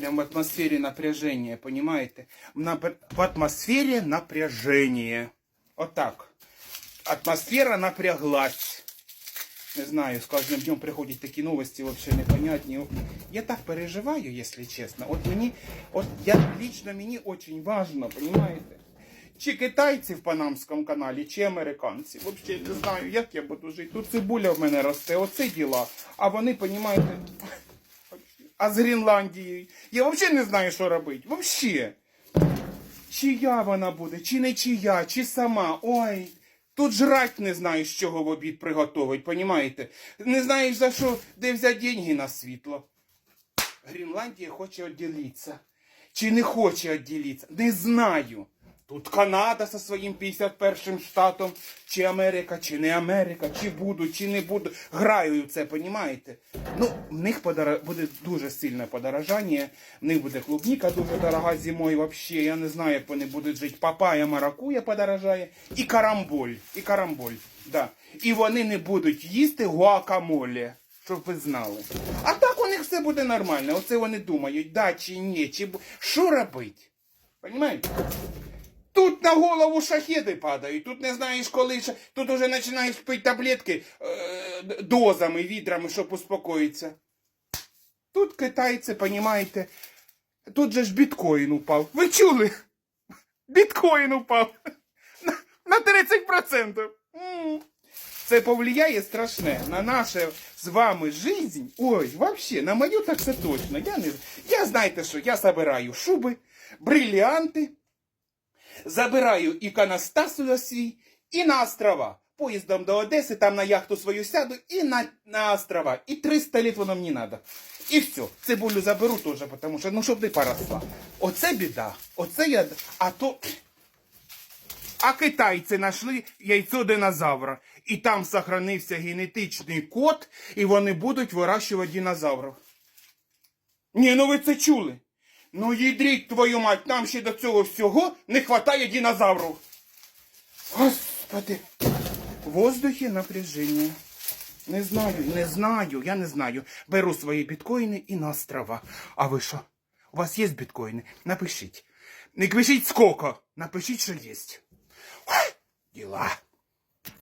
Прям в атмосфере напряжения, понимаете? В атмосфере напряжения. Вот так. Атмосфера напряглась. Не знаю, с каждым днем приходят такие новости вообще непонятные. Я так переживаю, если честно. Вот мені, от я лично мені очень важно, понимаете? Чи китайці в Панамському каналі, чи американці. Взагалі не знаю, як я буду жити. Тут цибуля в мене росте, оце діла. А вони, понимаете, а з Гренландією. Я взагалі не знаю, що робити. Взагалі. Чия вона буде, чи не чия, чи сама. Ой. Тут жрать не знаєш, чого в обід приготовить, понімаєте? Не знаєш за що, де взяти деньги на світло. Гренландія хоче відділитися. Чи не хоче відділитися? Не знаю. Тут Канада зі своїм 51 штатом, чи Америка, чи не Америка, чи будуть, чи не будуть. Граю це, понімаєте? Ну, в них буде дуже сильне подорожання, в них буде клубніка дуже дорога зимою вообще. Я не знаю, як вони будуть жити. Папая маракуя подорожає, і карамболь. І карамболь. Да. І вони не будуть їсти гуакамоле, щоб ви знали. А так у них все буде нормально. Оце вони думають, да чи ні, чи що робить? Понімаєте? Тут на голову шахеди падають, тут не знаєш коли, тут уже починаєш пити таблетки е, дозами, відрами, щоб успокоїтися. Тут китайці, понімаєте, тут же ж біткоін упав. Ви чули? Біткоін упав. На, на 30%. Це повлияє страшне на наше з вами жизнь. Ой, вообще, на мою так це точно. Я не я знаєте що, я забираю шуби, бриліанти, забираю іконостасу свій і на острова. Поїздом до Одеси, там на яхту свою сяду і на, на острова. І 300 літ воно мені надо. І все. Цибулю заберу теж, тому що, ну, щоб не поросла. Оце біда. Оце я. А то. А китайці знайшли яйцо динозавра. І там сохранився генетичний код, і вони будуть вирощувати динозаврів. Ні, ну ви це чули. Ну їдріть твою мать, нам ще до цього всього не хватає динозаврів. Господи. В воздухі напряження. Не знаю, не знаю, я не знаю. Беру свої біткоїни і на острова. А ви що? У вас є біткоїни? Напишіть. Не пишіть сколько, напишіть, що є. Діла.